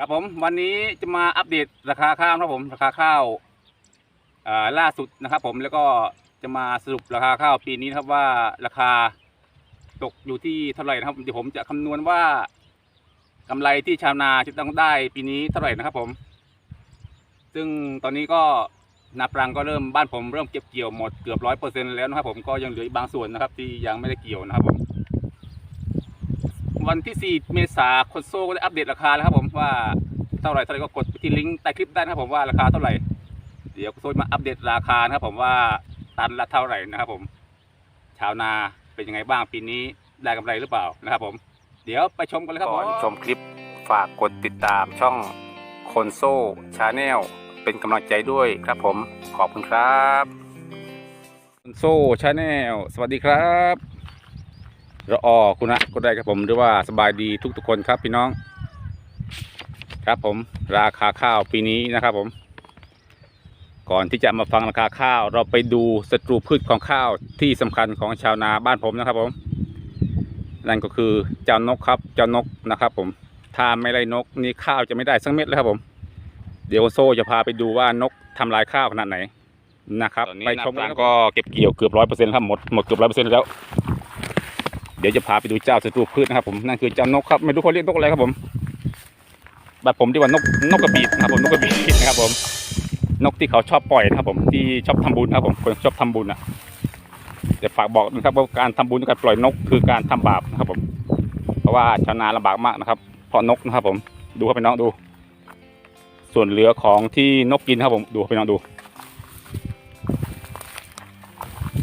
ครับผมวันนี้จะมาอัปเดตราคาข้าวครับผมราคาข้าวล่าสุดนะครับ ผมแล้วก็จะมาสรุปราคาข้าวปีนี้นะครับว่าราคาตกอยู่ที่เท่าไหร่นะครับเดี๋ยวผมจะคำนวณว่ากำไรที่ชาวนาจะต้องได้ปีนี้เท่าไหร่นะครับ ผม ซึ่งตอนนี้ก็นาปรังก็เริ่มบ้านผมเริ่มเก็บเกี่ยวหมดเกือบร้อยเปอร์เซ็นแล้วนะครับ ผมก็ยังเหลืออีกบางส่วนนะครับ ที่ยังไม่ได้เกี่ยวนะครับผม วันที่ 4 เมษาคนโซ่ก็ได้อัปเดตราคาแล้วครับผมว่าเท่าไหร่เท่าไหร่ก็กดไปที่ลิงก์ใต้คลิปได้นะครับผมว่าราคาเท่าไหร่ เดี๋ยวโซ่มาอัปเดตราคานะครับผมว่าตันละเท่าไหร่นะครับผมชาวนาเป็นยังไงบ้างปีนี้ได้กำไรหรือเปล่านะครับผม เดี๋ยวไปชมกันเลยครับผมก่อนชมคลิปฝากกดติดตามช่องคนโซ่ชาแนลเป็นกำลังใจด้วยครับผมขอบคุณครับคนโซ่ชาแนลสวัสดีครับ ระออคุณนะก็ได้ครับผมหรือว่าสบายดีทุกทุกๆคนครับพี่น้อง ครับผมราคาข้าวปีนี้นะครับผม ก่อนที่จะมาฟังราคาข้าว เราไปดูศัตรูพืชของข้าวที่สำคัญของชาวนาบ้านผมนะครับผม นั่นก็คือเจ้านกครับเจ้านกนะครับ ผมถ้าไม่ไล่นกนี่ข้าวจะไม่ได้สักเม็ดเลยครับผม เดี๋ยวโซ่จะพาไปดูว่านกทำลายข้าวขนาดไหนนะครับตอนนี้ไปชมนาปรังก็เก็บเกี่ยวเกือบร้อยเปอร์เซ็นต์ครับหมดหมดเกือบร้อยเปอร์เซ็นต์แล้วเดี๋ยวจะพาไปดูเจ้าศัตรูพืชนะครับผมนั่นคือเจ้านกครับไม่รู้เขาเรียกนกอะไรครับผมแบบผมที่ว่านกนกกระบีดนะครับผมนกกระบีดนะครับผมนกที่เขาชอบปล่อยนะครับผมที่ชอบทำบุญนะครับผมคนชอบทำบุญอะจะฝากบอกนะครับว่าการทำบุญการปล่อยนกคือการทำบาปนะครับผม เพราะว่าชาวนาลำบากมากนะครับเพราะนกนะครับผมดูครับพี่น้องดู ส่วนเหลือของที่นกกินครับผมดูครับพี่น้องดู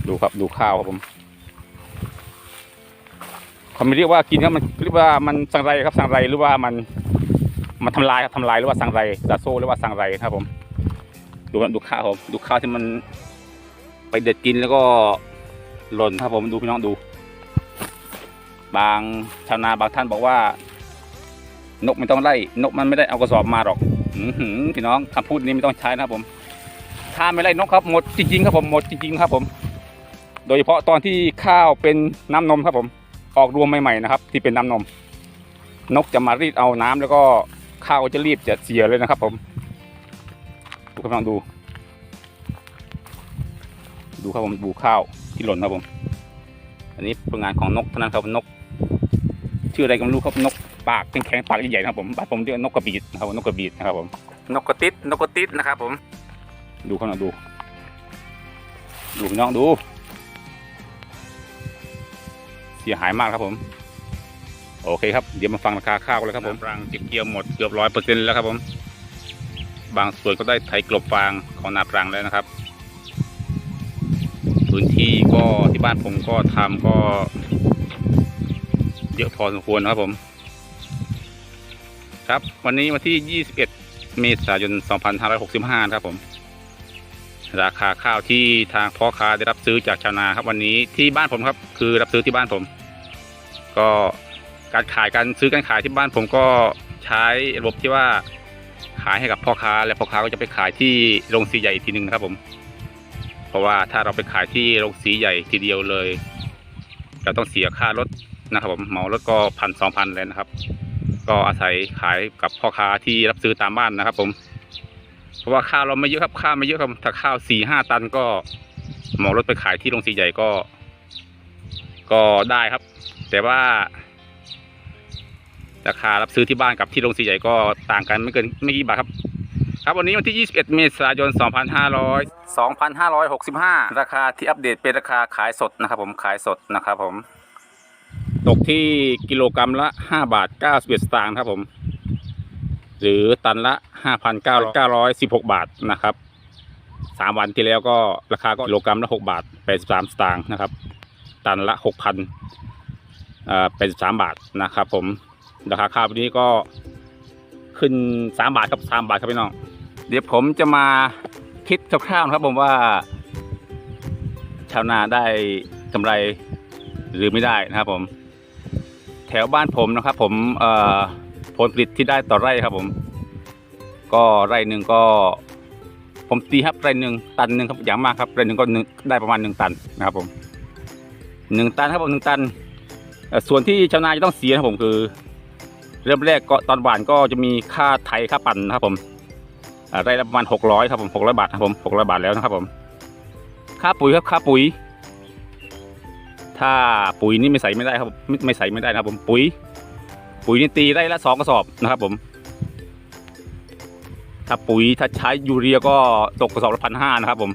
ดูครับดูข้าวครับผม เขาไม่เรียกว่ากินครับมันเรียกว่ามันสังไรครับสังไรหรือว่ามันมันทำลายครับทำลายหรือว่าสังไรซาโซหรือว่าสังไรครับผม ดูดูข้าวครับดูข้าวที่มันไปเด็ดกินแล้วก็หล่นครับผมดูพี่น้องดู บางชาวนาบางท่านบอกว่า นกไม่ต้องไล่ นกมันไม่ได้เอากระสอบมาหรอกพี่น้องคำพูดนี้ไม่ต้องใช้นะครับผม ถ้าไม่ไล่นกครับหมดจริงๆครับผมหมดจริงๆครับผม โดยเฉพาะตอนที่ข้าวเป็นน้ำนมครับผม ออกรวมใหม่ๆนะครับ ที่เป็นน้ำนม นกจะมารีดเอาน้ำแล้วก็ข้าวจะรีบจะเสียเลยนะครับ ผมดูกำลังดู ดูครับผมดูข้าวที่หล่นครับผม อันนี้ผลงานของนกเท่านั้นครับนก ชื่ออะไรก็ไม่รู้ครับนกปากแข็งๆปากใหญ่ๆนะครับผมบ้านผมเรียกนกกระบีดนะครับนกกระบีดนะครับผมนกกระติดนกกระติดนะครับ ผม ดูเขาหน่อยดูดูพี่น้องดู เสียหายมากครับผม โอเคครับ เดี๋ยวมาฟังราคาข้าวกันเลยครับผมรังเก็บเกี่ยวหมดเกือบร้อยเปอร์เซ็นต์แล้วครับผม บางส่วนก็ได้ไถกลบฟางของนาปรังแล้วนะครับ พื้นที่ก็ที่บ้านผมก็ทำก็ เยอะพอสมควรครับผม ครับ วันนี้วันที่ 21 เมษายน 2565 ครับผม ราคาข้าวที่ทางพ่อค้าได้รับซื้อจากชาวนาครับวันนี้ที่บ้านผมครับ คือรับซื้อที่บ้านผม ก็การขายการซื้อการขายที่บ้านผมก็ใช้ระบบที่ว่าขายให้กับพ่อค้า และพ่อค้าก็จะไปขายที่โรงสีใหญ่อีกทีหนึ่งนะครับผม เพราะว่าถ้าเราไปขายที่โรงสีใหญ่ทีเดียวเลยเราต้องเสียค่ารถนะครับผมเหมารถก็พันสองพันเลยนะครับ ก็อาศัยขายกับพ่อค้าที่รับซื้อตามบ้านนะครับผม เพราะว่าข้าวเราไม่เยอะครับข้าวไม่เยอะครับถ้าข้าวสี่ห้าตันก็หมารถไปขายที่โรงสีใหญ่ก็ ก็ได้ครับ แต่ว่า ราคารับซื้อที่บ้านกับที่โรงสีใหญ่ก็ต่างกันไม่เกินไม่กี่บาทครับ ครับวันนี้วันที่ 21 เมษายน 2500 2565 ราคาที่อัปเดตเป็นราคาขายสดนะครับ ผมขายสดนะครับผม ตกที่กิโลกรรัมละ 5 บาท91สตางค์ครับผม หรือตันละ5,916บาทนะครับสามวันที่แล้วก็ราคาก็กิโลกรัมละ6บาท83สตางค์นะครับ ตันละ6,000เอ่อ83บาทนะครับ ผมราคาข้าววันนี้ก็ขึ้น3บาทครับ3บาทครับพี่น้อง เดี๋ยวผมจะมาคิดคร่าวๆนะครับผมว่า ชาวนาได้กำไรหรือไม่ได้นะครับผม แถวบ้านผมนะครับ ผมเอ่อ ผลผลิตที่ได้ต่อไร่ครับผม ก็ไร่หนึ่งก็ ผมตีครับไร่หนึ่งตันหนึ่งครับอย่างมากครับไร่หนึ่งก็ได้ประมาณหนึ่งตันนะครับผมหนึ่งตันครับผมหนึ่งตันส่วนที่ชาวนาจะต้องเสียครับผมคือ เริ่มแรกก็ตอนหวานก็จะมีค่าไถค่าปั่นนะครับผมได้ละประมาณหกร้อยครับผมหกร้อยบาทนะครับผมหกร้อยบาทแล้วนะครับผม ค่าปุ๋ยครับค่าปุ๋ย ถ้าปุ๋ยนี่ไม่ใส่ไม่ได้ครับ ไม่ไม่ใส่ไม่ได้นะครับผมปุ๋ย ปุ๋ยนี่ตีได้ละสองกระสอบนะครับผม ถ้าปุ๋ยถ้าใช้ยูเรียก็ตกกระสอบละพันห้านะครับผม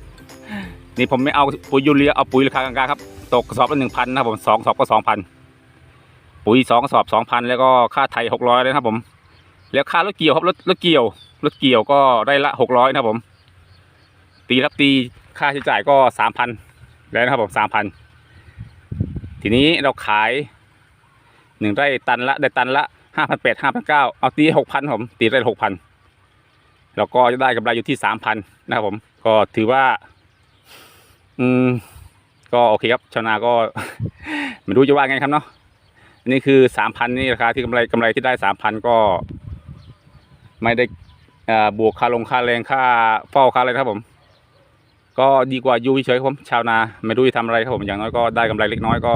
นี่ผมไม่เอาปุ๋ยยูเรียเอาปุ๋ยราคากลางๆครับ ตกกระสอบละหนึ่งพันนะครับผมสองกระสอบก็สองพันปุ๋ยสองกระสอบสองพันแล้วก็ค่าไถหกร้อยเลยนะครับผม แล้วค่ารถเกี่ยวครับรถรถเกี่ยวรถเกี่ยวก็ได้ละหกร้อยนะครับผม ตีรับตีค่าใช้จ่ายก็สามพันแล้วนะครับผมสามพันทีนี้เราขาย หนึ่งไร่ตันละได้ตันละห้าพันแปดห้าพันเก้าเอาตีหกพันผมตีได้หกพันแล้วก็จะได้กำไรอยู่ที่สามพันนะครับผม ก็ถือว่า อืม ก็โอเคครับชาวนาก็ ไม่รู้จะว่าไงครับเนาะนี่คือสามพันนี่ราคาที่กำไรกำไรที่ได้สามพันก็ ไม่ได้อ่าบวกค่าลงค่าแรงค่าเฝ้าค่าอะไรครับผม ก็ดีกว่าอยู่เฉยๆครับผม ชาวนาไม่รู้จะทำอะไรครับผมอย่างน้อยก็ได้กำไรเล็กน้อยก็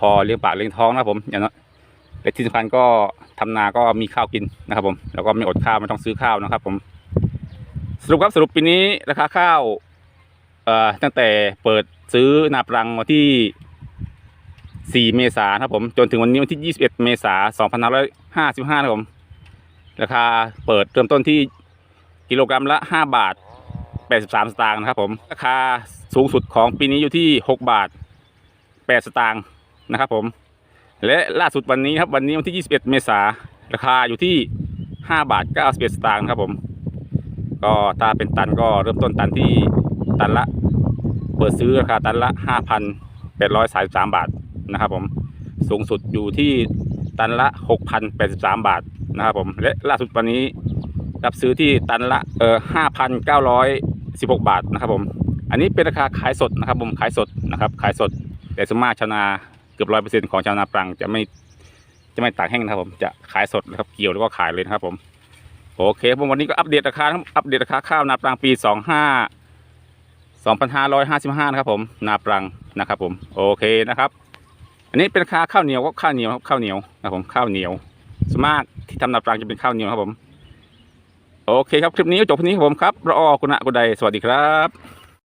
พอเลี้ยงปากเลี้ยงท้องนะครับผมอย่างน้อยและที่สำคัญก็ทำนาก็มีข้าวกินนะครับผมแล้วก็ไม่อดข้าวไม่ต้องซื้อข้าวนะครับ ผมสรุปครับสรุปปีนี้ราคาข้าวเอ่อตั้งแต่เปิดซื้อนาปรังวันที่ 4 เมษายนครับผมจนถึงวันนี้วันที่ 21 เมษายน2555นะครับผมราคาเปิดเริ่มต้นที่กิโลกรัมละ 5 บาท 83 สตางค์นะครับผมราคาสูงสุดของปีนี้อยู่ที่ 6 บาท 8 สตางค์ นะครับผม และล่าสุดวันนี้ครับวันนี้วันที่ 21 เมษาราคาอยู่ที่ 5 บาท 91 สตางค์ครับผม ก็ถ้าเป็นตันก็เริ่มต้นตันที่ตันละ เปิดซื้อราคาตันละ 5,833 บาทนะครับผมสูงสุดอยู่ที่ตันละ 6,083 บาทนะครับผมและล่าสุดวันนี้รับซื้อที่ตันละเออ5,916 บาทนะครับผม อันนี้เป็นราคาขายสดนะครับผมขายสดนะครับขายสดแต่สวนมาชนา กือบร้อยเปอร์เซ็นต์ของชาวนาปรังจะไม่จะไม่ตากแห้งนะครับผมจะขายสดนะครับเกี่ยวแล้วก็ขายเลยนะครับผมโอเคผมวันนี้ก็อัปเดตราคาครับอัปเดตราคาข้าวนาปรังปี25 2555นห้าร้อยห้าสิบห้านะครับผมนาปรังนะครับผมโอเคนะครับอันนี้เป็นราคาข้าวเหนียวก็ข้าวเหนียวครับข้าวเหนียวนะครับผมข้าวเหนียวสมากที่ทำนาปรังจะเป็นข้าวเหนียวครับผมโอเคครับคลิปนี้จบเพียงนี้ครับผมครับรอกุณะกุไดสวัสดีครับ